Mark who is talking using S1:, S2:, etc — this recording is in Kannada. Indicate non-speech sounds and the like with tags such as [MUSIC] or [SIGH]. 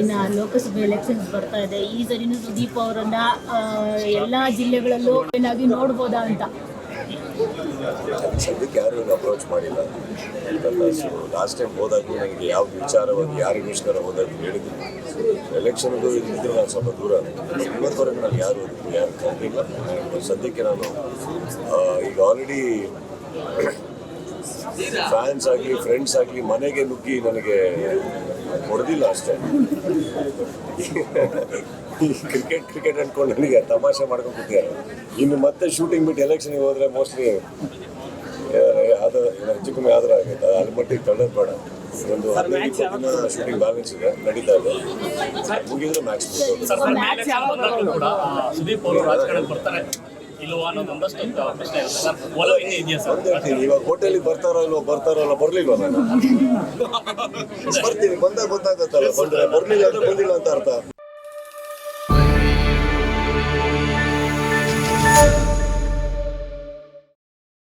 S1: ಇನ್ನು ಲೋಕಸಭೆ ಎಲೆಕ್ಷನ್ಸ್ ಬರ್ತಾ ಇದೆ. ಈ ಸರಿನೂ ಸುದೀಪ್ ಅವರನ್ನ ಎಲ್ಲ ಜಿಲ್ಲೆಗಳಲ್ಲೂ ಏನಾಗಿ ನೋಡ್ಬೋದಾ ಅಂತ?
S2: ಸದ್ಯಕ್ಕೆ ಯಾರು ಅಪ್ರೋಚ್ ಮಾಡಿಲ್ಲ. ಲಾಸ್ಟ್ ಟೈಮ್ ಹೋದಾಗೂ ನನಗೆ ಯಾವ ವಿಚಾರವಾಗಿ ಯಾರಿಗೋಸ್ಕರ ಹೋದಾಗ ಹೇಳಿದ್ರು. ಎಲೆಕ್ಷನ್ಗೂ ಇದ್ರೆ ನಾನು ಸ್ವಲ್ಪ ದೂರ ಇವತ್ತವರೆಗೆ ನಾನು ಯಾರು ಯಾರು ಕರೆದಿಲ್ಲ ಸದ್ಯಕ್ಕೆ ನಾನು ಈಗ ಆಲ್ರೆಡಿ ಫ್ಯಾನ್ಸ್ ಆಗಲಿ ಫ್ರೆಂಡ್ಸ್ ಆಗಲಿ ಮನೆಗೆ ನುಗ್ಗಿ ನನಗೆ ಹೊಡೆದಿಲ್ಲ ಅಷ್ಟೇ. ಕ್ರಿಕೆಟ್ ಕ್ರಿಕೆಟ್ ಅಂದ್ಕೊಂಡು ನನಗೆ ತಮಾಷೆ ಮಾಡ್ಕೊಂಡು ಕೂತಿದ್ದಾರೆ. ಇನ್ನು ಮತ್ತೆ ಶೂಟಿಂಗ್ ಬಿಟ್ಟು ಎಲೆಕ್ಷನ್ಗೆ ಹೋದ್ರೆ ಮೋಸ್ಟ್ಲಿ ಅದು ಹೆಚ್ಚು ಕಮ್ಮಿ ಆದ್ರೆ ಆಗುತ್ತೆ ಅಲ್ಲಿ ಮಟ್ಟಿಗೆ ತಳ್ಳೋದು ಬೇಡ. ಒಂದು ಹದಿನೈದು ಶೂಟಿಂಗ್ ಬ್ಯಾಲೆನ್ಸ್ ಇದೆ ನಡೀತಾ ಇದೆ. ಮುಗಿದ್ರೆ Max
S3: sir sir match Sudeep ಅವರು ರಾಜಕಾರಣಕ್ಕೆ ಬರ್ತಾರೆ. ಇಲ್ವಾ ಅನ್ನೋದು ಒಂದಷ್ಟು ಪ್ರಶ್ನೆ ಇರುತ್ತೆ. ಸರ್ ಒಲವಿದೆ ಇದೆಯಾ ಸರ್?
S2: ಒಂದೇ ಹೇಳ್ತೀನಿ ಇವಾಗ ಹೋಟೆಲಿಗೆ ಬರ್ತಾರೋ ಇಲ್ವೋ ಬರ್ತಾರೋ ಅಲ್ಲ ಬರ್ಲಿಲ್ವಾ ನಾನು? [LAUGHS] ಬರ್ತೀನಿ. ಬಂದಾಗ ಗೊತ್ತಾಗತ್ತಲ್ಲ ಬಂದ್ರೆ ಬರ್ಲಿಲ್ಲ ಅಂದ್ರೆ ಬಂದಿಲ್ಲ ಅಂತ ಅರ್ಥ.